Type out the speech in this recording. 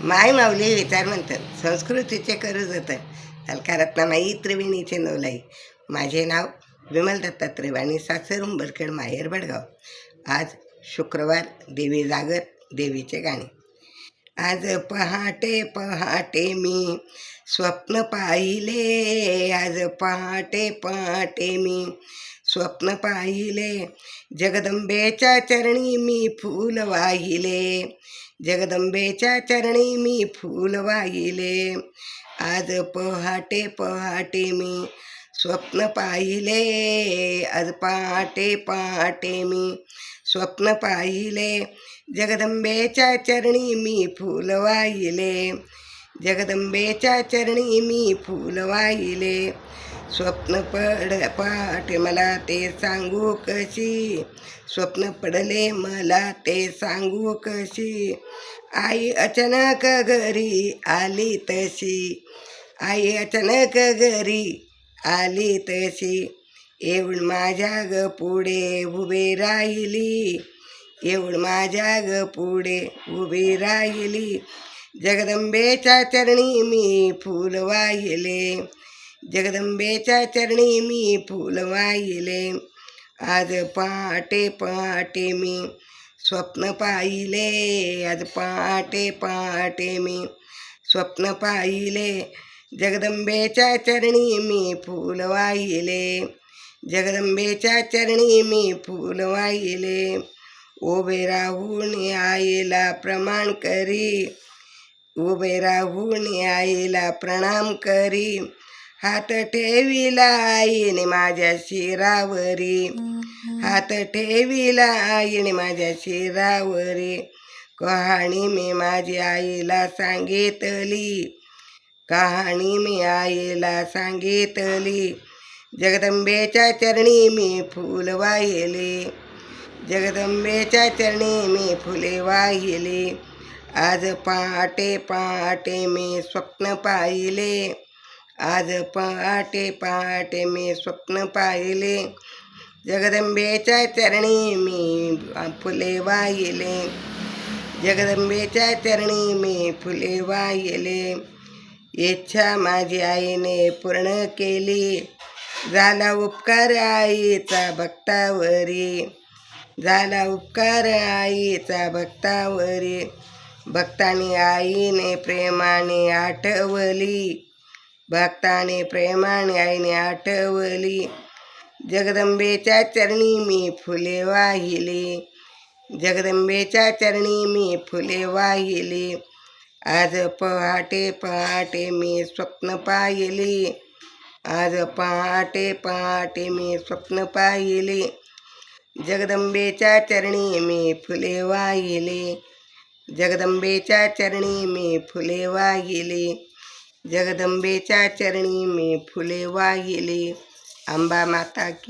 माय माऊली विचार म्हणतात संस्कृतीचे करू जतन अलकारात माई त्रिवेणीचे नवलाई. माझे नाव विमल दत्ता त्रिवाणी सासर उंबरखेड माहेर भडगाव आज शुक्रवार देवी जागर देवीचे गाणे. आज पहाटे पहाटे मी स्वप्न पाहिले. आज पहाटे पहाटे मी स्वप्न पाहिले. जगदंबेच्या चरणी मी फूल वाहिले. जगदंबेच्या चरणी मी फूल वाहिले. आज पहाटे पहाटे मी स्वप्न पाहिले. आज पहाटे पहाटे मी स्वप्न पाहिले जगदंबेच्या चरणी मी फूल वाहिले जगदंबेच्या चरणी मी फूल वाहिले स्वप्न पड पाठ मला ते सांगू कशी स्वप्न पडले मला ते सांगू कशी आई अचानक घरी आली तशी आई अचानक घरी आली तशी येऊन माझ्या ग पुढे उभे राहिली. येऊन माझ्या ग पुढे उभी राहिली. जगदंबेच्या चरणी मी फूल वाहिले. जगदंबेच्या चरणी मी फूल वाहिले. आज पहाटे पहाटे मी स्वप्न पाहिले. आज पहाटे पहाटे मी स्वप्न पाहिले. जगदंबेच्या चरणी मी फूल वाहिले. जगदंबेच्या चरणी मी फुल वाहिले उभे राहून आईला प्रमाण करी उभे राहून आईला प्रणाम करी हात ठेविला आईने माझ्या शिरावरी हात ठेविला आईने माझ्या शिरावरी कहाणी मी माझी आईला सांगितली कहाणी मी आईला सांगितली जगदंबेच्या चरणी मी फूल वाहिले. जगदंबेच्या चरणी मी फुले वाहिले. आज पहाटे पहाटे मी स्वप्न पाहिले. आज पहाटे पहाटे मी स्वप्न पाहिले. जगदंबेच्या चरणी मी फुले वाहिले. जगदंबेच्या चरणी मी फुले वाहिले. इच्छा माझी आईने पूर्ण केली. झाला उपकार आईचा भक्तावरी. झाला उपकार आईचा भक्तावरी. भक्तानी आईने प्रेमाने आठवली. भक्ताने प्रेमाने आईने आठवली. जगदंबेच्या चरणी मी फुले वाहिली. जगदंबेच्या चरणी मी फुले वाहिली. आज पहाटे पहाटे मी स्वप्न पाहिली. आज पहाटे पहाटे मी स्वप्न पाहिले. जगदंबेच्या चरणी मी फुले वाहिले. जगदंबेच्या चरणी मी फुले वाहिले. जगदंबेच्या चरणी मी फुले वाहिले. अंबा माता की